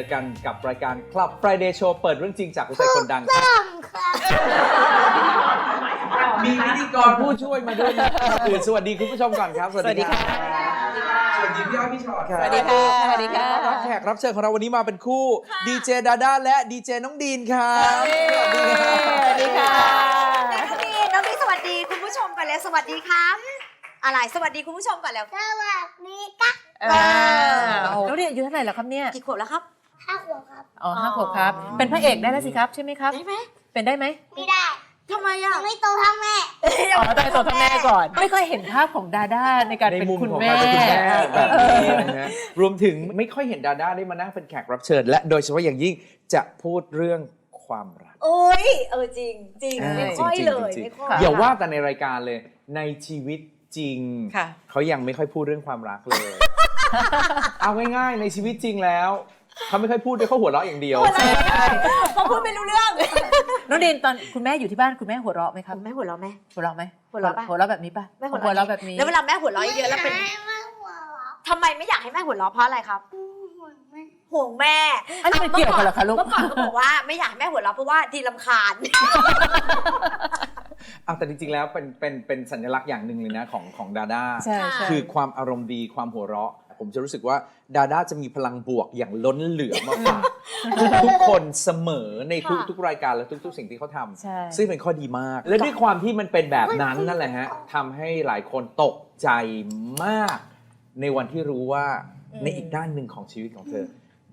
อกันกับรายการ Club Friday Show เปิดเรื่องจริงจากหัวใจคนดังครับมีพิธีกรผู้ช่วยมาด้วยนะครับคือสวัสดีคุณผู้ชมก่อนครับสวัสดีครับสวัสดีพี่อ้อยพี่ชอตครับสวัสดีค่ะสวัสดีค่ะรับแขกรับเชิญของเราวันนี้มาเป็นคู่ดีเจดาด้าและดีเจน้องดีนครับสวัสดีค่ะน้องดีน้องดีสวัสดีคุณผู้ชมก่อนแล้วสวัสดีครับอะไรสวัสดีคุณผู้ชมก่อนแล้วสวัสดีครับอ่าน้องเรียนอายุเท่าไหร่แล้วครับเนี่ย กี่ขวบแล้วครับ ห้าขวบครับ อ๋อห้าขวบครับ เป็นพระเอกได้แล้วสิครับใช่ไหมครับ ได้ไหมเป็นได้ไหมไม่ได้ทำไมอะยังไม่โตเท่าแม่อ๋อต้องไปโตทั้งแม่ก่อน ไม่ค่อยเห็นภาพของดาด้าในการในเป็นมุมคุณของแม่การเป็นคุณแม่แบบนี้นะฮะรวมถึงไม่ค่อยเห็นดาด้าได้มานั่งเป็นแขกรับเชิญ และโดยเฉพาะอย่างยิ่งจะพูดเรื่องความรักโอ้ยเออจริงจริงเออไม่ค่อยจริงๆเลยจริงๆไม่ค่อยค่ะอย่าว่าแต่ในรายการเลยในชีวิตจริงค่ะเขายังไม่ค่อยพูดเรื่องความรักเลย เอาง่ายๆ ในชีวิตจริงแล้ว เขาไม่ค่อยพูดด้วยเขาหัวเราะอย่างเดียว เขาพูดไม่รู้เรื่องน้องเดนตอนคุณแม่อยู่ที่บ้านคุณแม่หัวเราะไหมครับ แม่หัวเราะไหม หัวเราะไหมหัวเราะปะ หัวเราะแบบนี้ป่ะแม่หัวหัวเราะเราะแบบนี้แล้วเวลาแม่หัวเราะเยอะๆแล้วเป็นไม่ว่าหัวเราะทำไมไม่อยากให้แม่หัวเราะเพราะอะไรครับห่วงแม่ห่วงแม่อันนี้มันเกี่ยวกันเหรอคะลูก เมื่อก่อนก็บอกว่าไม่อยากให้แม่หัวเราะเพราะว่าดีลำคาญ เอาแต่จริงๆ แล้วเป็นเป็นเป็นสัญลักษณ์อย่างหนึ่งเลยนะของของดาด้าใช่ใช่ คือความอารมณ์ดีความหัวเราะ ผมจะรู้สึกว่าดาด้าจะมีพลังบวกอย่างล้นเหลือมาฝากทุกๆคนเสมอในทุกค่ะทุกรายการและทุก ๆ สิ่งที่เขาทำใช่ซึ่งเป็นข้อดีมาก และด้วยความที่มันเป็นแบบนั้นนั่นแหละฮะทำให้หลายคนตกใจมาก ในวันที่รู้ว่าอืม ในอีกด้านหนึ่งของชีวิตของเธอ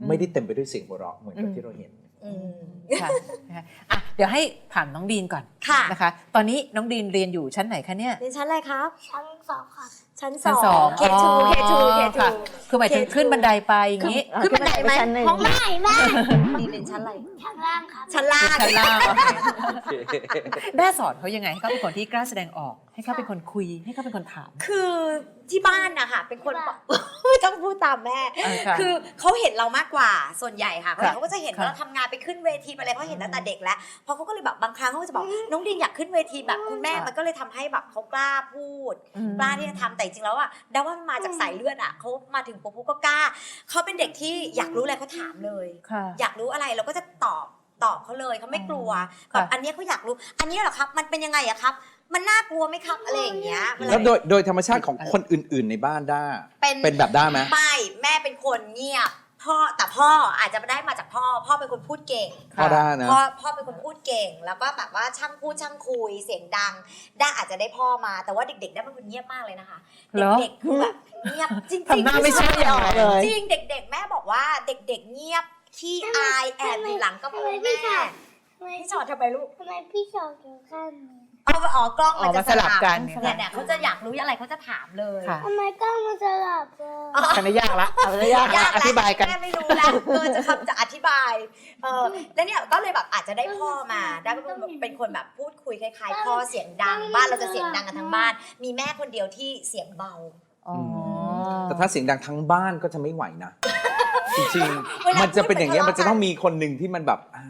ไม่ได้เต็มไปด้วยเสียงหัวเราะเหมือนกับอืมที่เราเห็น อืม ค่ะนะคะอะ เดี๋ยวให้ถามน้องดีนก่อนค่ะ นะคะ ตอนนี้น้องดีนเรียนอยู่ชั้นไหนคะเนี่ย เรียนชั้นอะไรครับ ชั้นสองครับ ชั้นสชั้นสอองงเคทูเคทูเคทู ค่ะ คือหมายถึงขึ้นบันไดไปอย่างนี้ขึ้นบันไดไหมห้องไม่ไม่ดีเรียนชั้นอะไรชั้นล่างครับชั้นล่าง ชั้นล่างแม่สอนเขายังไงให้เขาเป็นคนที่กล้าแสดงออก ให้เขาเป็นคนคุย ให้เขาเป็นคนถาม คือที่บ้านนะคะเป็นคนบอกไม่ต้องพูดตามแม่เออค่ะ คือเขาเห็นเรามากกว่าส่วนใหญ่ค่ะค่ะเขาก็จะเห็นค่ะว่าเราทำงานไปขึ้นเวทีไปอะไรเพราะเห็นตั้งแต่เด็กแล้วพอเขาก็เลยแบบบางครั้งเขาก็จะบอกน้องดินอยากขึ้นเวทีแบบคุณแม่ค่ะ มันก็เลยทำให้แบบเขากล้าพูดอืมกล้าที่จะทำแต่จริงๆแล้วอะดาว่ามันมาจากสายเลือดอะเขามาถึงปุ๊บก็กล้าเขาเป็นเด็กที่อยากรู้อะไรเขาถามเลย ค่ะ อยากรู้อะไรเราก็จะตอบตอบเขาเลยเขาไม่กลัวค่ะแบบอันเนี้ยเขาอยากรู้ อันนี้เหรอครับ มันเป็นยังไงอะครับ มันน่ากลัวไหมครับอะไรอย่างเงี้ยเวลาแล้วโดยโดยธรรมชาติของคนอื่น ๆ ในบ้านด้าเป็นเป็นแบบด้าไหมไม่แม่เป็นคนเงียบพ่อแต่พ่ออาจจะไม่ได้มาจากพ่อ พ่อเป็นคนพูดเก่งพ่อด้านะพ่อพ่อเป็นคนพูดเก่ง แล้วก็แบบว่าช่างพูดช่างคุยเสียงดังด้าอาจจะได้พ่อมาแต่ว่าเด็ก ๆ ได้เป็นคนเงียบมากเลยนะคะเหรอเด็กๆคือแบบเงียบจริงๆทำหน้าไม่ใช่อย่างนั้นเลยจริงเด็ก ๆ แม่บอกว่าเด็ก ๆ เงียบที่อายแอบอยู่หลังกระโปรงแม่ทำไมพี่ชอดทำไมลูกทำไมพี่ชอบอยู่ข้างนี้ เอาอ๋อกล้องมันอ๋อจะมันสลับกัน เนี่ยเนี่ยเขาจะอยากรู้อะไรเขาจะถามเลยค่ะ ทำไมกล้องมันสลับเลย อันนี้ยากละอันนี้ยากละยากอแล้วธิบายกัน แม่ไม่รู้แล้วเออจะคำจะอธิบายเออแล้วเนี่ยก็เลยแบบอาจจะได้พ่อมาได้ก็เป็นคนแบบพูดคุยคล้ายๆพ่อเสียงดังบ้านเราจะเสียงดังกันทั้งบ้าน มีแม่คนเดียวที่เสียงเบา อ๋อ แต่ถ้าเสียงดังทั้งบ้านก็จะไม่ไหวนะ จริงเวลาๆมันจะเป็นอย่างเงี้ยพูดมันจะต้องมีคนหนึ่งที่มันแบบอ่า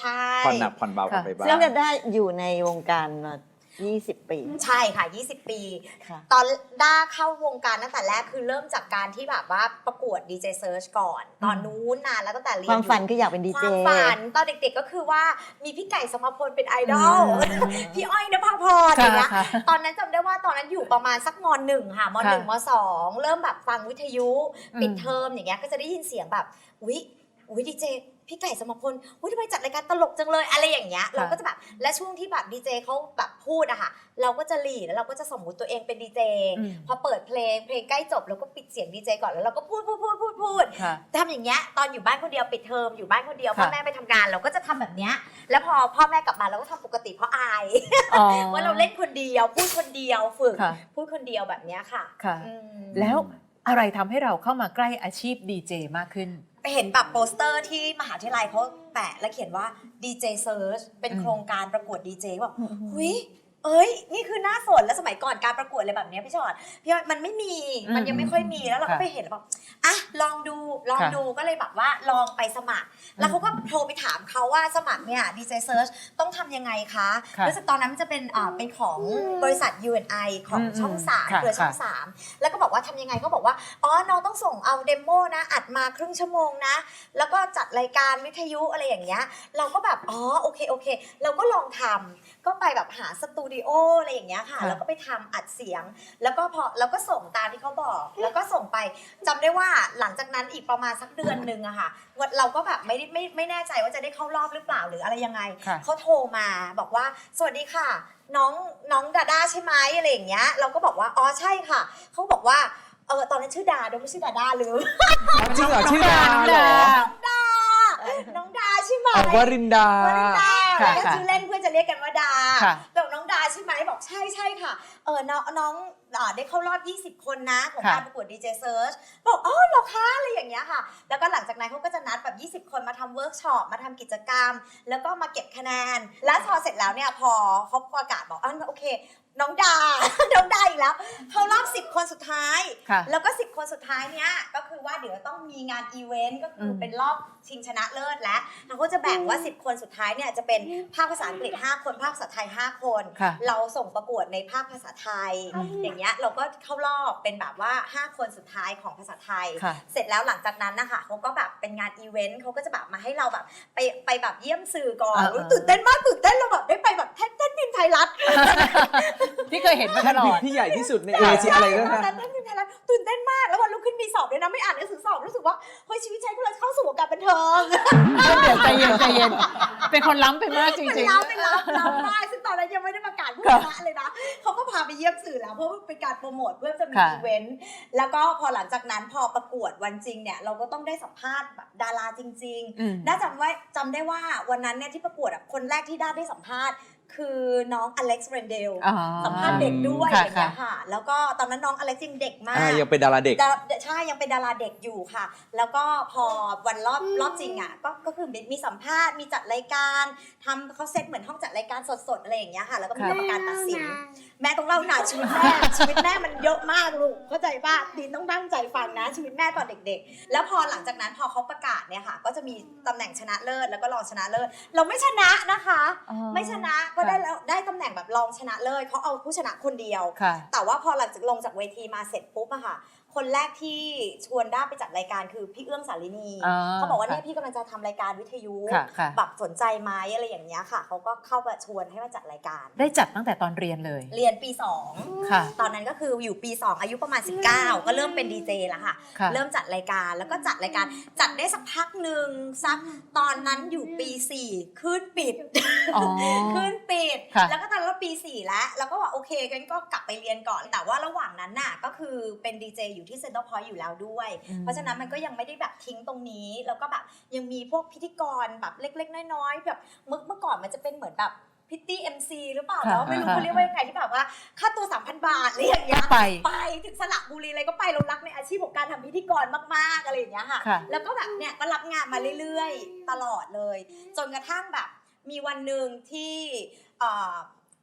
ใช่ผ่อนหนักผ่อนเบากันไปบ้าง ซึ่งจะได้อยู่ในวงการมา 20 ปี ใช่ค่ะ 20 ปี ค่ะ ตอนด้าเข้าวงการตั้งแต่แรกคือเริ่มจากการที่แบบว่าประกวดดีเจเซิร์ชก่อน ตอนนู้นนานแล้วตั้งแต่เรียนความฝันอยู่คืออยากเป็นดีคเจ วามฝันตอนเด็กๆก็คือว่ามีพี่ไก่สมพลเป็นไอดอล อืม พี่อ้อยนภาพรอย่างเงี้ย ค่ะ ตอนนั้นจำได้ว่าตอนนั้นอยู่ประมาณสักมหนึ่งค่ะมหนึ่งค่ะมสองเริ่มแบบฟังวิทยุ อืม ปิดเทอมอย่างเงี้ยก็จะได้ยินเสียงแบบอุ๊ยอุ้ยดีเจ พี่ไก่สมพลอุ้ยทำไมจัดรายการตลกจังเลยอะไรอย่างเงี้ยเราก็จะแบบและช่วงที่แบบดีเจเขาแบบพูดอะค่ะเราก็จะหลีดแล้วเราก็จะสมมุติตัวเองเป็นดีเจอืมพอเปิดเพลงเพลงใกล้จบเราก็ปิดเสียงดีเจก่อนแล้วเราก็พูดพูดพูดพูดพูดค่ะทำอย่างเงี้ยตอนอยู่บ้านคนเดียวปิดเทอมอยู่บ้านคนเดียวค่ะพ่อแม่ไปทำงานเราก็จะทำแบบเนี้ยแล้วพอพ่อแม่กลับมาเราก็ทำปกติเพราะอายอ๋อว่าเราเล่นคนเดียวพูดคนเดียวฝึกค่ะพูดคนเดียวแบบเนี้ยค่ะค่ะอืมแล้วอะไรทำให้เราเข้ามาใกล้อาชีพดีเจมากขึ้น ไปเห็นแบบโปสเตอร์ที่มหาวิทยาลัยเขาแปะแล้วเขียนว่า DJ Search เป็นอืมโครงการประกวดดีเจแบบหุยเอ้ย นี่คือหน้าสนแล้วสมัยก่อนการประกวดอะไรแบบเนี้ยพี่ชอดพี่ว่ามันไม่มีมันยังไม่ค่อยมีแล้วเราก็ค่ะไปเห็นแล้วแบบ อะลองดูลองค่ะดูก็เลยแบบว่าลองไปสมัคร แล้วเขาก็โทรไปถามเขาว่าสมัครเนี่ย DJ Search ต้องทำยังไงคะค่ะรู้สึกตอนนั้นมันจะเป็นอ่าเป็นของบริษัท UNI ของอืมช่องสามค่ะเครือช่องค่ะ สามแล้วก็บอกว่าทำยังไงก็บอกว่าอ๋อน้องต้องส่งเอาเดโมนะ อัดมาครึ่งชั่วโมงนะ แล้วก็จัดรายการวิทยุอะไรอย่างเงี้ย เราก็แบบอ๋อโอเคโอเค เราก็ลองทำก็ไปแบบหาสตูดิโออะไรอย่างเงี้ยค่ะ ค่ะ แล้วก็ไปทำอัดเสียง แล้วก็พอแล้วก็ส่งตามที่เขาบอก แล้วก็ส่งไปจำได้ว่าหลังจากนั้นอีกประมาณสักเดือนหนึ่งอะค่ะวันเราก็แบบไม่ได้ไม่ไม่แน่ใจว่าจะได้เข้ารอบหรือเปล่าหรืออะไรยังไงค่ะ เขาโทรมาบอกว่า สวัสดีค่ะ น้องน้องดาด้าใช่ไหมอะไรอย่างเงี้ย เราก็บอกว่าอ๋อใช่ค่ะ เขาบอกว่าเออตอนนั้นชื่อดาด้วยไม่ชื่อดาด้าลืมจริงเหรอชื่อดาน้องเหรดาอน้องดาน้องดาใช่ไหมอ๋อวรินดา วรินดาค่ะแล้วค่ะ ชื่อเล่นเพื่อนจะเรียกกันว่าดา ค่ะแต่น้อง ดาใช่ไหมบอกใช่ใช่ค่ะ เออน้องน้องอ่าได้เข้ารอบ 20 คนนะของค่ะการประกวดดีเจเซิร์ชบอกอ๋อเหรอคะอะไรอย่างเงี้ยค่ะ แล้วก็หลังจากนั้นเขาก็จะนัดแบบ 20 คนมาทำเวิร์กช็อปมาทำกิจกรรม แล้วก็มาเก็บคะแนน แล้วพอเสร็จแล้วเนี่ยพอเขาประกาศบอกอ๋อโอเค น้องดา น้องดาอีก แล้ว เข้ารอบ 10 คนสุดท้าย ค่ะแล้วก็ 10 คนสุดท้ายเนี้ยก็คือว่าเดี๋ยวต้องมีงานอีเวนต์ก็คืออม เป็นรอบชิงชนะเลิศแล้วเขาก็จะแบ่งว่า 10 คนสุดท้ายเนี่ยจะเป็นภาคภาษาอังกฤษ 5 คนภาคภาษาไทย 5 คน ค่ะเราส่งประกวดในภาคภาษาไทยอืมอย่างเงี้ยเราก็เข้ารอบเป็นแบบว่า 5 คนสุดท้ายของภาษาไทย ค่ะ เสร็จแล้วหลังจากนั้นนะคะเขาก็แบบเป็นงานอีเวนต์เขาก็จะแบบมาให้เราแบบไปไปแบบเยี่ยมสื่อก่อนอ่า อุ๊ยตื่นเต้นมากตื่นเต้นเราแบบได้ไปแบบแท่นแท่นพิมพ์ไทยรัฐ ที่เคยเห็นมาตท่านลอบิ๊กดที่ใหญ่ที่สุดในเอเชียอะไรนะตอนคะนั้นท่านพิมพ์ไทยรัฐตื่นเต้นมาก แล้ววันรุ่งขึ้นมีสอบด้วยนะ ไม่อ่านหนังสือสอบรู้สึกว่าเฮ้ยชีวิตฉันกำลังเข้าสู่วงการบันเทิง เดี๋ยวใจเย็นใจเย็น เป็นคนล้ำไปมากจเป็นริงล้ำเป็นล้ำล้ำได้ซึ่งตอนนั้นยังไม่ได้ประกาศผู้ชนะเลยนะเขาก็พาไปเยี่ยมสื่อแล้วเพราะว่าเป็นการโปรโมทเพื่อจะมีค่ะ อีเวนต์แล้วก็พอหลังจากนั้นพอประกวดวันจริงเนี่ยเราก็ต้องได้สัมภาษณ์แบบดาราจริงอืมๆน่าจำไว้จำได้ว่าวันนั้นเนี่ยที่ประกวดอะคนแรกที่ได้ได้สัมภาษณ์ คือน้องอเล็กซ์เรนเดลอ๋อ สัมภาษณ์เด็กด้วยค่ะอย่างเงี้ยค่ะ แล้วก็ตอนนั้นน้องอเล็กซ์ยังเด็กมาอ่าก ยังเป็นดาราเด็กดาใช่ยังเป็นดาราเด็กอยู่ค่ะ แล้วก็พอวันรอบรอบจริงอะก็ก็คือมีสัมภาษณ์มีจัดรายการทำเขาเซตเหมือนห้องจัดรายการสดๆอะไรอย่างเงี้ยค่ะ แล้วก็มีกรรมการตัดสิน แม่ต้องเล่านานชีวิตแม่ ชีวิตแม่มันเยอะมากลูกเข้าใจป่ะดีนต้องตั้งใจฟังนะ ชีวิตแม่ตอนเด็ก ๆ แล้วพอหลังจากนั้นพอเขาประกาศเนี่ยค่ะ ก็จะมีตำแหน่งชนะเลิศแล้วก็รองชนะเลิศเราไม่ชนะนะคะ อ๋อไม่ชนะก็ได้แล้วได้ตำแหน่งแบบรองชนะเลิศเขาเอาผู้ชนะคนเดียว ค่ะ แต่ว่าพอหลังจากลงจากเวทีมาเสร็จปุ๊บอะค่ะ คนแรกที่ชวนด้าไปจัดรายการคือพี่เอื้อมสาลินีอ่าเขาบอกว่าเนี่ยค่ะพี่กำลังจะทำรายการวิทยุค่ะค่ะแบบสนใจไหมอะไรอย่างเงี้ยค่ะเขาก็เข้ามาชวนให้มาจัดรายการ ได้จัดตั้งแต่ตอนเรียนเลย เรียนปีค่ะ2ตอนนั้นก็คืออยู่ปี 2 อายุประมาณ 19 ก็เริ่มเป็นดีเจแล้วค่ะค่ะ เริ่มจัดรายการแล้วก็จัดรายการจัดได้สักพักหนึ่งสักตอนนั้นอยู่ปี4ขึ้นปิดอ๋อขึ้นปิดค่ะแล้วก็ตอนนั้นเราปี4แล้วแล้วก็ว่าโอเคงั้นก็กลับไปเรียนก่อนแต่ว่าระหว่างนั้นน่ะก็คือเป็นดีเจอยู่ที่เซ็นทรัลพอยต์อยู่แล้วด้วยอืมเพราะฉะนั้นมันก็ยังไม่ได้แบบทิ้งตรงนี้ แล้วก็แบบยังมีพวกพิธีกรแบบเล็ก ๆ น้อยๆแบบเมื่อเมื่อก่อนมันจะเป็นเหมือนแบบพิตตี้เอ็มซีหรือเปล่าค่ะเนาะไม่รู้ค่ะเขาเรียกว่ายังไงที่แบบว่า ค่าตัว 3,000 บาทอะไรอย่างเงี้ยไปไปถึงสระบุรีอะไรก็ไปเรารักในอาชีพของการทำพิธีกรมากๆอะไรอย่างเงี้ยค่ะค่ะ แล้วก็แบบเนี่ยก็รับงานมาเรื่อยๆ ตลอดเลย จนกระทั่งแบบมีวันหนึ่งที่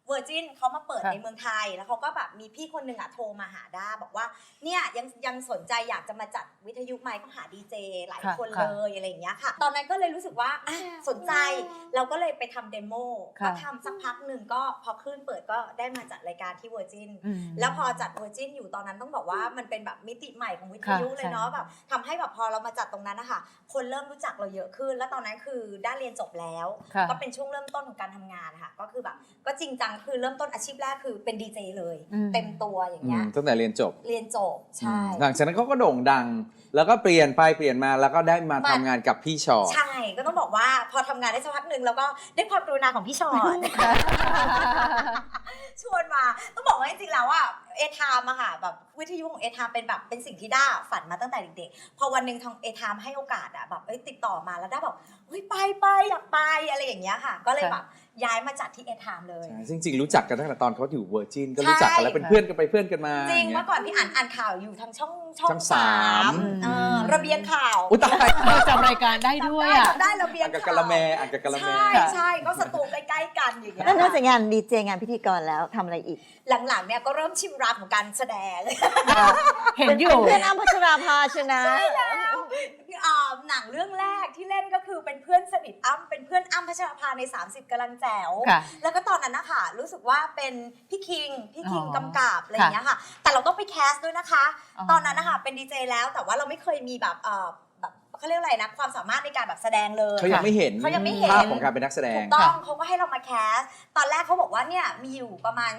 เวอร์จินเขามาเปิดค่ะในเมืองไทย แล้วเขาก็แบบมีพี่คนหนึ่งอะโทรมาหาด้าบอกว่าเนี่ยยังยังสนใจอยากจะมาจัดวิทยุไมค์ก็หาดีเจหลายค่ะคนค่ะเลยอะไรอย่างเงี้ยค่ะ ตอนนั้นก็เลยรู้สึกว่าอะสนใจเราก็เลยไปทำเดโมค่ะก็ทำสักพักหนึ่งก็พอคลื่นเปิดก็ได้มาจัดรายการที่เวอร์จินอืมแล้วพอจัดเวอร์จินอยู่ตอนนั้นต้องบอกว่ามันเป็นแบบมิติใหม่ของวิทยุค่ะเลยเนาะใช่แบบทำให้แบบพอเรามาจัดตรงนั้นนะคะคนเริ่มรู้จักเราเยอะขึ้น แล้วตอนนั้นคือได้เรียนจบแล้วค่ะก็เป็นช่วงเริ่มต้นของการทำงานค่ะ ก็คือแบบก็จริงจังก็คือเริ่มต้นอาชีพแรกคือเป็นดีเจเลย อืม เต็มตัวอย่างอืเงี้มยตั้งแต่เรียนจบเรียนจบใช่ หลังจากนั้นเขาก็โด่งดัง แล้วก็เปลี่ยนไปเปลี่ยนมาแล้วก็ได้มาทำงานกับพี่ชอตใช่ก็ต้องบอกว่าพอทำงานได้สักพักหนึ่งแล้วก็ได้ความกรุณาของพี่ชอตชวนมา ต้องบอกว่าจริงๆแล้วอะ เอทามอะค่ะแบบวิทยุของเอทามเป็นแบบเป็นสิ่งที่ด้าฝันมาตั้งแต่เด็กๆ พอวันหนึ่งทางเอทามให้โอกาสอะแบบเอ้ยติดต่อมาแล้วด้าแบบเฮ้ยไปไปอยากไปอะไรอย่างเงี้ยค่ะ ก็เลยค่ะแบบย้ายมาจัดที่เอทามเลยใช่ซึ่งจริง ๆ รู้จักกันตั้งแต่ตอนเขาอยู่เวอร์จินก็รู้จักกันแล้วเป็นเพื่อนกันไปเพื่อนกันมาจริงอย่าเยเมื่อก่อนพี่อ่านอ่านข่าวอยู่ทางช่องช่อช่องงสามเออระเบียงข่าวอุ้ยตายเราจำรายการได้ด้วยอะจำได้ระเบียงอ่านกับข่าวกะละแมอ่านกับกะละแมใช่ค่ะใช่ก็สตูใกล้ๆกันอย่างเงี้ยแล้วนอกจากงานดีเจงานพิธีกรแล้วทำอะไรอีก หลังๆเนี่ยก็เริ่มชิมรางของการแสดงเห็นอยู่ เป็นเพื่อนอ้ำพัชราภาชนะอ่าหนังเรื่องแรกที่เล่นก็คือเป็นเพื่อนสนิทอ้ำเป็นเพื่อนอ้ำพัชรภาใน 30กำลังแจ๋ว ค่ะแล้วก็ตอนนั้นนะคะรู้สึกว่าเป็นพี่คิง พี่คิงอ๋อกำกับอะไรอย่างเงี้ยค่ะ แต่เราต้องไปแคสด้วยนะคะ อ๋อ ตอนนั้นนะคะเป็นดีเจแล้วแต่ว่าเราไม่เคยมีแบบเอ่อแบบ เขาเรียกอะไรนะความสามารถในการแบบแสดงเลยเขายังไม่เห็นเขายังไม่เห็นภาพของการเป็นนักแสดถูงกต้องเขาก็ให้เรามาแคสตอนแรกเขาบอกว่าเนี่ยมีอยู่ประมาณ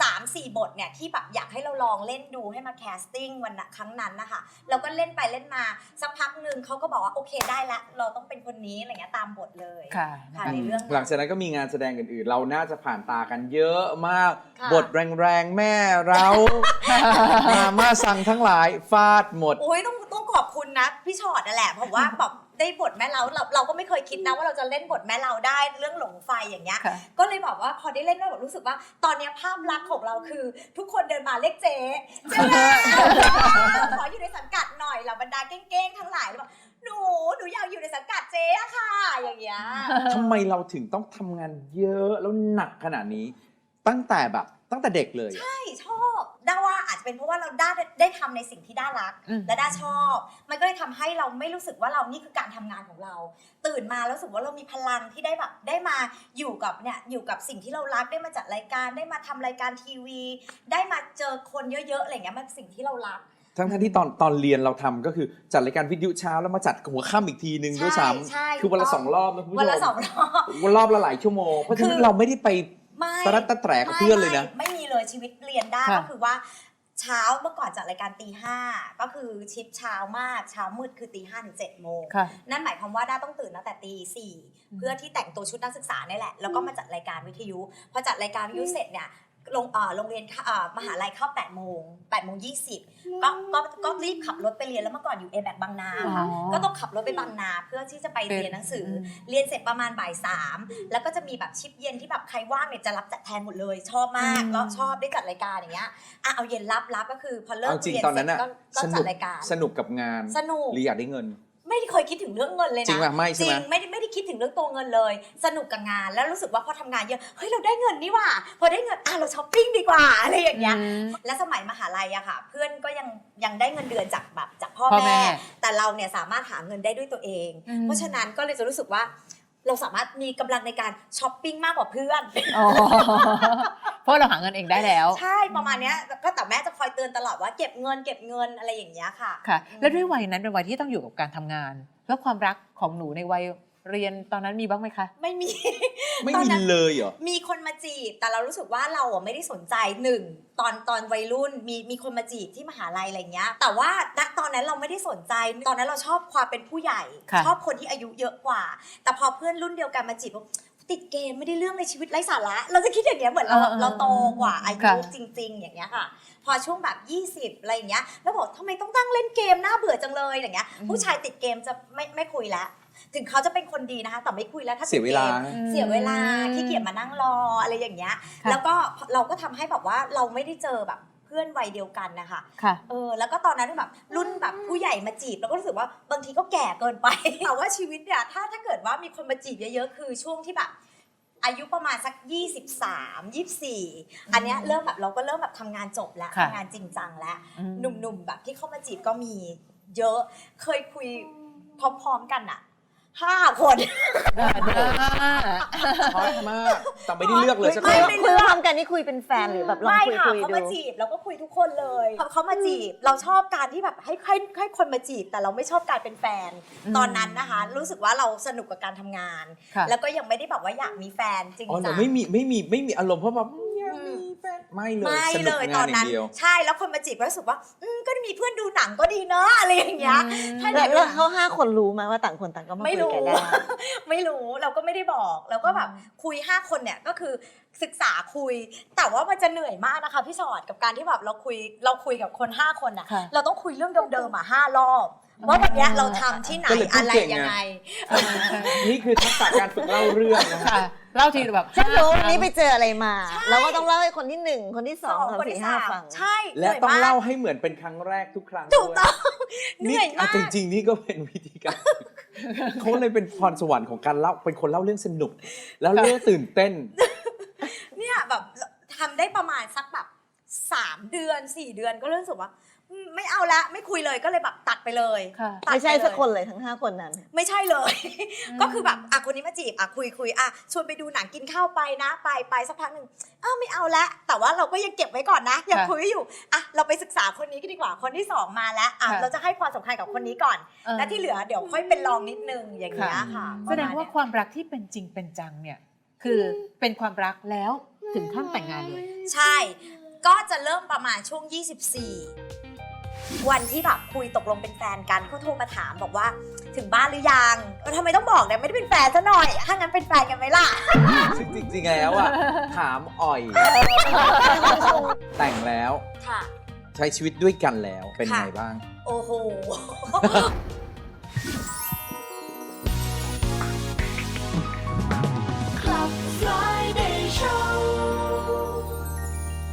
3-4 บทเนี่ยที่แบบอยากให้เราลองเล่นดูให้มาแคสติ้งวันน่ะครั้งนั้นนะคะเราก็เล่นไปเล่นมาสักพักหนึ่งเขาก็บอกว่าโอเคได้ละ เราต้องเป็นคนนี้อะไรเงี้ยตามบทเลยค่ะค่ะในเรื่องหลังจากนั้นก็มีงานแสดงอื่นๆ เราน่าจะผ่านตากันเยอะมากค่ะบทแรงๆแม่เรามามาสั่งทั้งหลายฟาดหมดโอ้ยต้องต้องขอบคุณ นะพี่ชอดนั่นแหละเพราะว่าแบบได้บทแม่เราเราเราก็ไม่เคยคิดนะว่าเราจะเล่นบทแม่เราได้เรื่องหลงไฟอย่างเงี้ย ค่ะ ก็เลยแบบว่าพอได้เล่นแล้วแบบรู้สึกว่า ตอนเนี้ยภาพลักษณ์ของเราคือ ทุกคนเดินมาเรียกเจ๊เจ๊ขออยู่ในสังกัดหน่อยเหล่าบรรดาเก้งๆทั้งหลายแล้วบอกหนูหนูอยากอยู่ในสังกัดเจ๊อะค่ะ อย่างเงี้ย ทำไมเราถึงต้องทำงานเยอะแล้วหนักขนาดนี้ ตั้งแต่แบบ ตั้งแต่เด็กเลยอะ ใช่ชอบด้าว่าอาจจะเป็นเพราะว่าเราได้ได้ทำในสิ่งที่ด้ารัก อืม และด้าชอบ มันก็เลยทำให้เราไม่รู้สึกว่าเรานี่คือการทำงานของเรา ตื่นมาแล้วรู้สึกว่าเรามีพลังที่ได้แบบได้มาอยู่กับเนี่ยอยู่กับสิ่งที่เรารักได้มาจัดรายการได้มาทำรายการทีวี ได้มาเจอคนเยอะๆอะไรเงี้ยมันสิ่งที่เรารัก ทั้งๆที่ตอนตอนเรียนเราทำก็คือจัดรายการวิทยุเช้าแล้วมาจัดหัวค่ำอีกทีนึงด้วยซ้ใช่ำคือวันละถูกต้อง สองรอบนะคุณผู้ชมวันละสองรอบ วันรอบละหลายชั่วโมงเพราะฉะนั้คืนอ เราไม่ได้ไป ไม่ตะรัดตะแตรกับเพื่อนเลยนะ ไม่ไม่มีเลยชีวิตเรียนได้ค่ะ ก็คือว่า เช้าเมื่อก่อนจัดรายการตีห้าก็คือชิปเช้ามากเช้ามืดคือตีห้าถึงเจ็ดโมง ค่ะ นั่นหมายความว่าด้าต้องตื่นตั้งแต่ตีสี่อืม เพื่อที่แต่งตัวชุดนักศึกษาเนี่ยแหละ แล้วก็มาจัดรายการวิทยุ พอจัดรายการวิทยุเสร็จเนี่ย โรงเอ่อโรงเรียนเข้าเอ่อมหาลัยเข้า8โมง8โมง20ก็ก็ก็รีบขับรถไปเรียนแล้วเมื่อก่อนอยู่เอแบกบางนาค่ะอ๋อ ก็ต้องขับรถไปบางนาเพื่อที่จะไปเรียนหนังสืออมเรียนเสร็จประมาณบ่ายสามแล้วก็จะมีแบบชิปเย็นที่แบบใครว่างเนี่ยจะรับจัดแทนหมดเลยชอบมากอืมก็ชอบได้จัดรายการอย่างเงี้ยอะเอาเย็นรับรับก็คือพอเลิกเอาจริงเรียนตอนเสร็นั้จนอะก็ก็สจันุดก รายการสนุกกับงาน สนุก หรืออยากได้เงิน ไม่ได้เคยคิดถึงเรื่องเงินเลยนะจริงป่ะไม่ใช่จริไหม งไม่ได้ไม่ได้คิดถึงเรื่องตัวเงินเลย สนุกกับงานแล้วรู้สึกว่าพอทำงานเยอะเฮ้ยเราได้เงินนี่หว่าพอได้เงินอะเราช้อปปิ้งดีกว่าอะไรอย่างเงี้ยอืมและสมัยมหาลัยอะค่ะ เพื่อนก็ยังยังได้เงินเดือนจากแบบจากพ่อพ่อแม่ แม่ แต่เราเนี่ยสามารถหาเงินได้ด้วยตัวเอง อืม เพราะฉะนั้นก็เลยจะรู้สึกว่า เราสามารถมีกำลังในการช้อปปิ้งมากกว่าเพื่อน อ๋อเพราะเราหาเงินเองได้แล้ว ใช่ประมาณเนี้ยก็แต่แม่จะคอยเตือนตลอดว่าเก็บเงินเก็บเงินอะไรอย่างเงี้ยค่ะ ค่ะ แล้วด้วยวัยนั้นเป็นวัยที่ต้องอยู่กับการทำงาน แล้วความรักของหนูในวัย เรียนตอนนั้นมีบ้างไหมคะ ไม่มี ไม่ตอนมีนั้นเลยเหรอ มีคนมาจีบ แต่เรารู้สึกว่าเราอะไม่ได้สนใจหนึ่งตอนตอนวัยรุ่นมีมีคนมาจีบที่มหาลัยอะไรเงี้ย แต่ว่าณตอนนั้นเราไม่ได้สนใจ ตอนนั้นเราชอบความเป็นผู้ใหญ่ ค่ะ ชอบคนที่อายุเยอะกว่า แต่พอเพื่อนรุ่นเดียวกันมาจีบบอกติดเกมไม่ได้เรื่องในชีวิตไร้สาระ เราจะคิดอย่างเงี้ยเหมือนเราเออเออเราโตกว่าอายุค่ะจริง ๆ อย่างเงี้ยค่ะ พอช่วงแบบ 20 อะไรอย่างเงี้ย แล้วบอกทำไมต้องตั้งเล่นเกมน่าเบื่อจังเลยอย่างเงี้ย ผู้ชายติดเกมจะไม่ไม่คุยแล้ว ถึงเขาจะเป็นคนดีนะคะ แต่ไม่คุยแล้วถ้าติดเสียเวลากมเสียเวลาอืมขี้เกียจมานั่งรออะไรอย่างเงี้ยค่ะแล้วก็เราก็ทำให้แบบว่าเราไม่ได้เจอแบบเพื่อนวัยเดียวกันนะคะค่ะ เออ แล้วก็ตอนนั้นแบบรุ่นแบบผู้ใหญ่มาจีบเราก็รู้สึกว่าบางทีก็แก่เกินไป แต่ว่าชีวิตเนี่ยถ้าถ้าเกิดว่ามีคนมาจีบเยอะๆ คือช่วงที่แบบอายุประมาณสัก 23 24 อันเนี้ยเริ่มแบบเราก็เริ่มแบบทำงานจบแล้วค่ะทำงานจริงจังแล้วอืมหนุ่มๆแบบที่เข้ามาจีบก็มีเยอะ เคยคุยพร้อมๆกันอะ ห้าคนดาด้าช็อตมากแต่ไม่ได้เลือกเลยสักคคุยนไม่คุยพร้อมกันนี่คุยเป็นแฟนหรือแบบลองไม่คุยค่ะคุยเขาดูมาจีบเราก็คุยทุกคนเลยเขาเขามาจีบเราชอบการที่แบบให้ให้ให้คนมาจีบ แต่เราไม่ชอบการเป็นแฟน ตอนนั้นนะคะ รู้สึกว่าเราสนุกกับการทำงาน ค่ะ แล้วก็ยังไม่ได้แบบว่าอยากมีแฟนจริงอ๋อเหรจัอง ไม่มีไม่มีไม่มีอารมณ์เพราะแบบ ยากมีแฟนไม่เลยไม่สนุเลกยงาตอนนอย่านั้น งเดียว ใช่แล้วคนมาจีบก็รู้สึกว่าอืมก็มีเพื่อนดูหนังก็ดีเนาะอะไรอย่างเงี้ยแค่แล้นี้วแล้วเขาห้าคนรู้ไหมว่าต่างคนต่างก็มาไม่คุยรู้ กันได้ ไม่รู้เราก็ไม่ได้บอกเราก็แบบคุย 5 คนเนี่ยก็คือ ศึกษาคุย แต่ว่ามันจะเหนื่อยมากนะคะพี่ชอดกับการที่แบบเราคุยเราคุยกับคน 5 คนอะ ค่ะ เราต้องคุยเรื่องเดิมๆอะห้ารอบว่าวันเนี้ยเราทำที่ไหนก็เลยพูดอะไรเก่งไง ยังไง นี่คือทักษะการฝึกเล่าเรื่องนะฮะ ค่ะเล่าทีแบบถ้ารู้ห้าครั้งนี่ไปเจออะไรมา ใช่ เราก็ต้องเล่าให้คนที่หนึ่งคนที่สองสามคนสี่ที่ห้าสามฟัง ใช่และหนื่ยต้องมกเล่าให้เหมือนเป็นครั้งแรกทุกครั้งถูกด้วยต้องเหนื่อยนี่มาก จริง ๆ นี่ก็เป็นวิธีการ เขาเลยเป็นพรสวรรค์ของการเล่าเป็นคนเล่าเรื่องสนุก แล้วเรื่องตื่นเต้น เนี่ยแบบทำได้ประมาณสักแบบสามเดือนสี่เดือนก็รู้สึกว่าอืมไม่เอาละไม่คุยเลยก็เลยแบบตัดไปเลย ค่ะ ตัดไม่ใช่ปเลย สักคนเลยทั้งห้าคนนั้น ไม่ใช่เลย ก็คือแบบอะคนนี้มาจีบอะคุยคุยอะชวนไปดูหนังกินข้าวไปนะ ไปไปสักพักหนึ่งอ้าวไม่เอาละ แต่ว่าเราก็ยังเก็บไว้ก่อนนะยังค่ะคุยอยู่อะเราไปศึกษาคนนี้กันดีกว่าคนที่สองมาแล้วอะค่ะ เราจะให้ความสำคัญกับคนนี้ก่อน เออและที่เหลือเดี๋ยวค่อยเป็นลองนิดนึงอย่างเงี้ยค่ะแสดงว่าความรักที่เป็นจริงเป็นจังเนี่ย คือเป็นความรักแล้วถึงขั้นแต่งงานเลย ใช่ ก็จะเริ่มประมาณช่วง 24 วันที่แบบคุยตกลงเป็นแฟนกันเขาโทรมาถามบอกว่าถึงบ้านหรือยังเออทำไมต้องบอกเนี่ยไม่ได้เป็นแฟนซะหน่อย ถ้างั้นเป็นแฟนกันไหมล่ะ ซึ่งจริงๆแล้วอะถามอ่อย แต่งแล้วค่ะ ใช้ชีวิตด้วยกันแล้วเป็นค่ะไงบ้าง โอ้โห